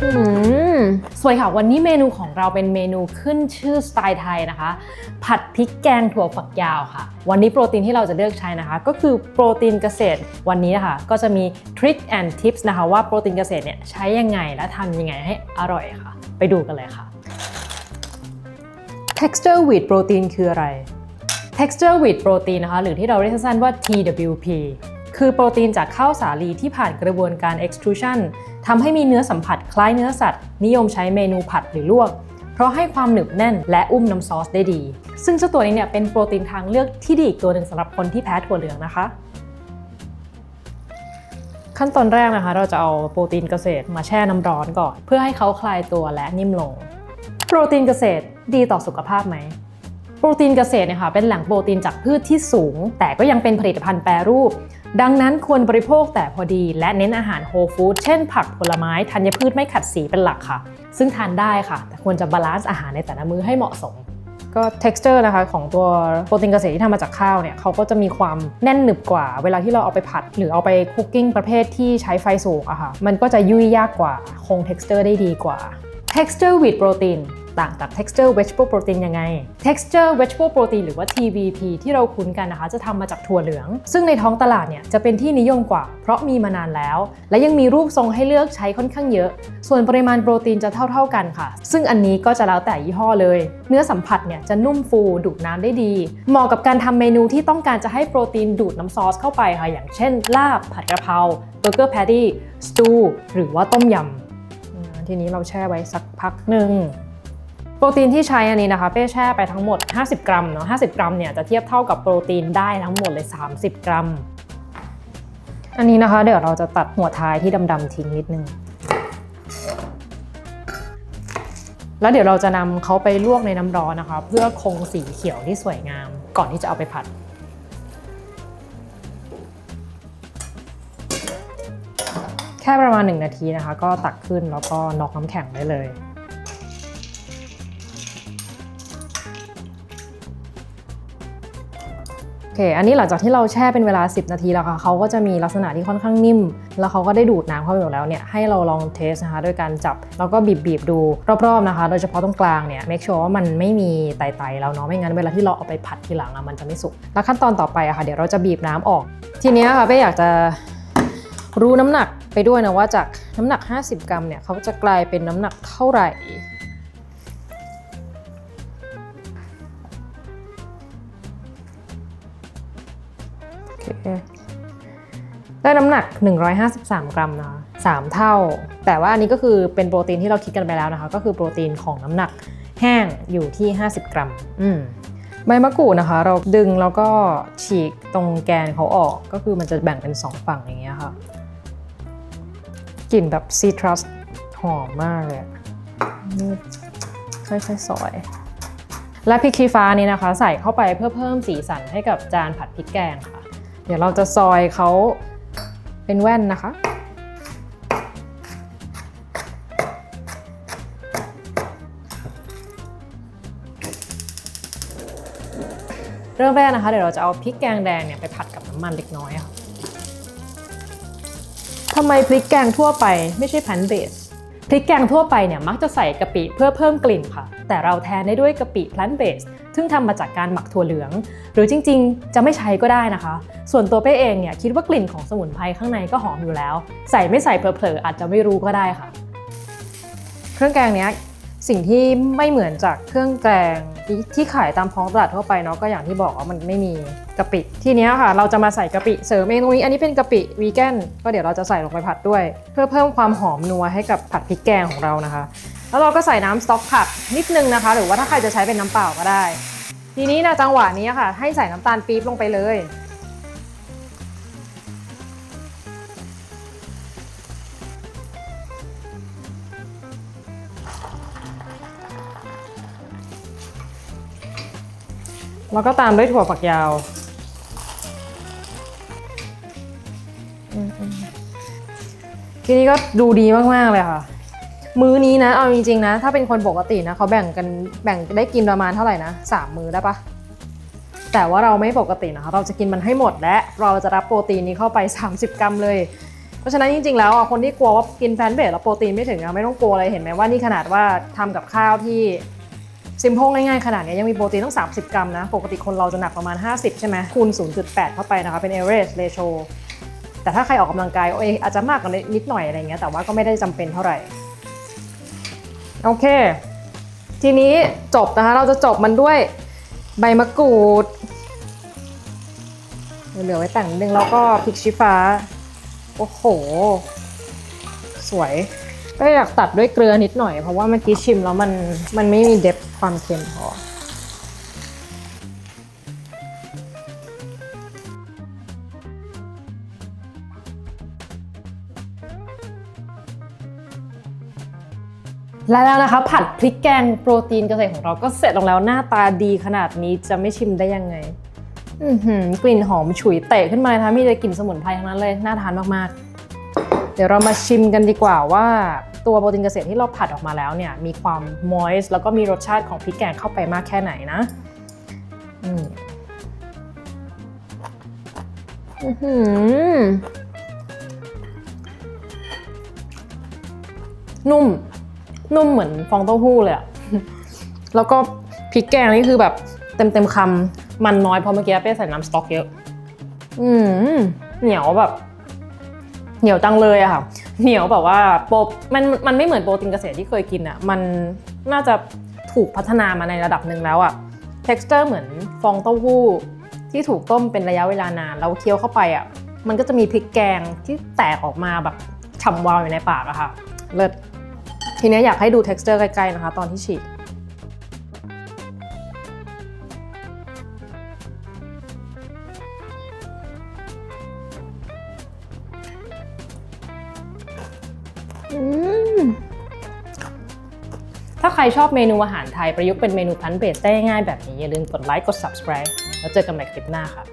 สวยค่ะ วันนี้เมนูของเราเป็นเมนูขึ้นชื่อสไตล์ไทยนะคะ ผัดพริกแกงถั่วฝักยาวค่ะ วันนี้โปรตีนที่เราจะเลือกใช้นะคะ ก็คือโปรตีนเกษตร วันนี้นะคะก็จะมีทริคแอนด์ทิปส์นะคะว่าโปรตีนเกษตรเนี่ยใช้ยังไงและทำยังไงให้อร่อยค่ะ ไปดูกันเลยค่ะ texture wheat protein คืออะไร texture wheat protein นะคะ หรือที่เราเรียกสั้นๆว่า TWP คือโปรตีนจากข้าวสาลีที่ผ่านกระบวนการ extrusion ทำให้มีเนื้อสัมผัสคล้ายเนื้อสัตว์ นิยมใช้เมนูผัดหรือลวก เพราะให้ความหนึบแน่นและอุ้มน้ำซอสได้ดี ซึ่งเจ้าตัวนี้เนี่ยเป็นโปรตีนทางเลือกที่ดีอีกตัวหนึ่งสำหรับคนที่แพ้ถั่วเหลืองนะคะ ขั้นตอนแรกนะคะ เราจะเอาโปรตีนเกษตรมาแช่น้ำร้อนก่อน เพื่อให้เขาคลายตัวและนิ่มลง โปรตีนเกษตรดีต่อสุขภาพไหมโปรตีนเกษตรเนี่ยค่ะเป็นแหล่งโปรตีนจากพืชที่สูง แต่ก็ยังเป็นผลิตภัณฑ์แปรรูป ดังนั้นควรบริโภคแต่พอดี และเน้นอาหารโฮลฟู้ดเช่นผักผลไม้ธัญพืชไม่ขัดสีเป็นหลักค่ะ ซึ่งทานได้ค่ะ แต่ควรจะบาลานซ์อาหารในแต่ละมื้อให้เหมาะสม ก็ texture นะคะของตัวโปรตีนเกษตรที่ทำมาจากข้าวเนี่ยเขาก็จะมีความแน่นหนึบกว่า เวลาที่เราเอาไปผัด หรือเอาไปคุกกิ้งประเภทที่ใช้ไฟสูงอะค่ะมันก็จะยุ่ยยากกว่าคง texture ได้ดีกว่า texture wheat protein ต่างจาก texture vegetable protein ยังไง texture vegetable protein หรือว่า TVP ที่เราคุ้นกันนะคะ จะทำมาจากถั่วเหลือง ซึ่งในท้องตลาดเนี่ยจะเป็นที่นิยมกว่า เพราะมีมานานแล้ว และยังมีรูปทรงให้เลือกใช้ค่อนข้างเยอะ ส่วนปริมาณโปรตีนจะเท่า ๆกันค่ะ ซึ่งอันนี้ก็จะแล้วแต่ยี่ห้อเลย เนื้อสัมผัสเนี่ยจะนุ่มฟูดูดน้ำได้ดี เหมาะกับการทำเมนูที่ต้องการจะให้โปรตีนดูดน้ำซอสเข้าไปค่ะ อย่างเช่น ลาบ ผัดกระเพราเบอร์เกอร์แพตตี้สตูหรือว่าต้มยำทีนี้เราแช่ไว้สักพักหนึ่ง โปรตีนที่ใช้อันนี้นะคะ เป้แช่ไปทั้งหมด 50 กรัมเนาะ50 กรัมเนี่ยจะเทียบเท่ากับโปรตีนได้ทั้งหมดเลย 30 กรัม อันนี้นะคะ เดี๋ยวเราจะตัดหัวท้ายที่ดำๆทิ้งนิดนึง แล้วเดี๋ยวเราจะนำเขาไปลวกในน้ำร้อนนะคะ เพื่อคงสีเขียวที่สวยงาม ก่อนที่จะเอาไปผัดแค่ประมาณ 1 นาทีนะคะ ก็ตักขึ้นแล้วก็น็อกน้ำแข็งได้เลย อเค อันนี้หลังจากที่เราแช่เป็นเวลา 10 นาทีแล้วค่ะเขาก็จะมีลักษณะที่ค่อนข้างนิ่ม แล้วเขาก็ได้ดูดน้ำเข้าไปหมดแล้วเนี่ยให้เราลองเทสนะคะโดยการจับแล้วก็บีบๆดูรอบๆนะคะ โดยเฉพาะตรงกลางเนี่ย make sure ว่ามันไม่มีไตๆแล้วเนาะไม่งั้นเวลาที่เราเอาไปผัดทีหลังอะมันจะไม่สุก แล้วขั้นตอนต่อไปอะค่ะเดี๋ยวเราจะบีบน้ำออก ทีเนี้ยค่ะเป้อยากจะรู้น้ำหนักไปด้วยนะว่าจากน้ำหนัก 50 กรัมเนี่ยเขาจะกลายเป็นน้ำหนักเท่าไหร่ เคได้น้ำหนัก 153 กรัมนะคะ3เท่า แต่ว่าอันนี้ก็คือเป็นโปรตีนที่เราคิดกันไปแล้วนะคะ ก็คือโปรตีนของน้ำหนักแห้งอยู่ที่ 50 กรัม อืมใบมะกรูดนะคะ เราดึงแล้วก็ฉีกตรงแกนเขาออกก็คือมันจะแบ่งเป็น 2 ฝั่งอย่างเงี้ยค่ะกลิ่นแบบซีทรัสหอมมากเลยนี่ค่อยๆซอย และพริกชี้ฟ้านี้นะคะ ใส่เข้าไปเพื่อเพิ่มสีสันให้กับจานผัดพริกแกงค่ะ ดี๋ยวเราจะซอยเขาเป็นแว่นนะคะ เริ่มแรกนะคะ เดี๋ยวเราจะเอาพริกแกงแดงเนี่ยไปผัดกับน้ำมันเล็กน้อยค่ะทำไมพริกแกงทั่วไปไม่ใช่แพนเบส พริกแกงทั่วไปเนี่ยมักจะใส่กะปิเพื่อเพิ่มกลิ่นค่ะ แต่เราแทนได้ด้วยกะปิพลันเบสซึ่งทำมาจากการหมักถั่วเหลือง หรือจริงๆ จะไม่ใช้ก็ได้นะคะ ส่วนตัวเป้เองเนี่ยคิดว่ากลิ่นของสมุนไพรข้างในก็หอมอยู่แล้ว ใส่ไม่ใส่เผลอๆอาจจะไม่รู้ก็ได้ค่ะ เครื่องแกงเนี้ย สิ่งที่ไม่เหมือนจากเครื่องแกงที่ขายตามท้องตลาดทั่วไปเนาะก็อย่างที่บอกว่ามันไม่มีกะปิ ทีนี้ค่ะ เราจะมาใส่กะปิเสริมเองตรงนี้อันนี้เป็นกะปิวีแกนก็เดี๋ยวเราจะใส่ลงไปผัดด้วย เพื่อเพิ่มความหอมนัวให้กับผัดพริกแกงของเรานะคะ แล้วเราก็ใส่น้ำสต๊อกผักนิดนึงนะคะ หรือว่าถ้าใครจะใช้เป็นน้ำเปล่าก็ได้ ทีนี้นะจังหวะนี้ค่ะ ให้ใส่น้ำตาลปี๊บลงไปเลย แล้วก็ตามด้วยถั่วฝักยาวอืมๆทีนี้ก็ดูดีมาก ๆ เลยค่ะ มื้อนี้นะ เอาจริง ๆ นะ ถ้าเป็นคนปกตินะเขาแบ่งกันแบ่งได้กินประมาณเท่าไหร่นะสามมื้อได้ปะแต่ว่าเราไม่ปกตินะคะเราจะกินมันให้หมดและเราจะรับโปรตีนนี้เข้าไป 30 กรัมเลย เพราะฉะนั้นจริง ๆ แล้วอะคนที่กลัวว่ากินแพลนเบสแล้วโปรตีนไม่ถึงอะไม่ต้องกลัวเลยเห็นไหมว่านี่ขนาดว่าทำกับข้าวที่ ซิม p พ e ง่ายๆขนาดนี้ยังมีโปรตีนต้อง 30 กรัมนะ ปกติคนเราจะหนักประมาณ 50 ใช่ไหมคูณ 0.8 เข้าไปนะคะเป็น average ratio แต่ถ้าใครออกกำลังกายเอยอาจจะมากกว่านิดหน่อยอะไรเงี้ยแต่ว่าก็ไม่ได้จำเป็นเท่าไหร่ โอเค ทีนี้จบนะคะ เราจะจบมันด้วยใบมะกรูด เหลือไว้แต่งนิดนึงแล้วก็พริกชี้ฟ้า โอ้โห สวย ก็อยากตัดด้วยเกลือนิดหน่อยเพราะว่าเมื่อกี้ชิมแล้วมันมันไม่มีเดฟความเค็มพอและแล้วนะคะผัดพริกแกงโปรตีนเกษตรของเราก็เสร็จลงแล้วหน้าตาดีขนาดนี้จะไม่ชิมได้ยังไง อือหือกลิ่นหอมฉุยเตะขึ้นมาเลยนะคะมีแต่กลิ่นสมุนไพรทั้งนั้นเลย น่าทานมากๆ เดี๋ยวเรามาชิมกันดีกว่าว่า ตัวโปรตีนเกษตรที่เราผัดออกมาแล้วเนี่ยมีความ moist แล้วก็มีรสชาติของพริกแกงเข้าไปมากแค่ไหนนะอืมอื้อหือนุ่ม นุ่มเหมือนฟองเต้าหู้เลยอะแล้วก็พริกแกงนี่คือแบบเต็มเต็มคำมันน้อยเพราะเมื่อกี้เป้ใส่น้ำสต๊อกเยอะ อืมเหนียวแบบ เหนียวจังเลยอะค่ะ เหนียวแบบว่าโปรมันมันไม่เหมือนโปรตีนเกษตรที่เคยกินอะมันน่าจะถูกพัฒนามาในระดับหนึ่งแล้วอะ texture เหมือนฟองเต้าหู้ที่ถูกต้มเป็นระยะเวลานานแล้วเคี้ยวเข้าไปอะมันก็จะมีพริกแกงที่แตกออกมาแบบฉ่ำวาวอยู่ในปากอะค่ะเลิศทีนี้อยากให้ดู texture ใกล้ๆนะคะ ตอนที่ฉีก ใครชอบเมนูอาหารไทยประยุกต์เป็นเมนูพันเบสได้ง่ายๆแบบนี้อย่าลืมกดไลค์กด subscribe แล้วเจอกันใหม่คลิปหน้าค่ะ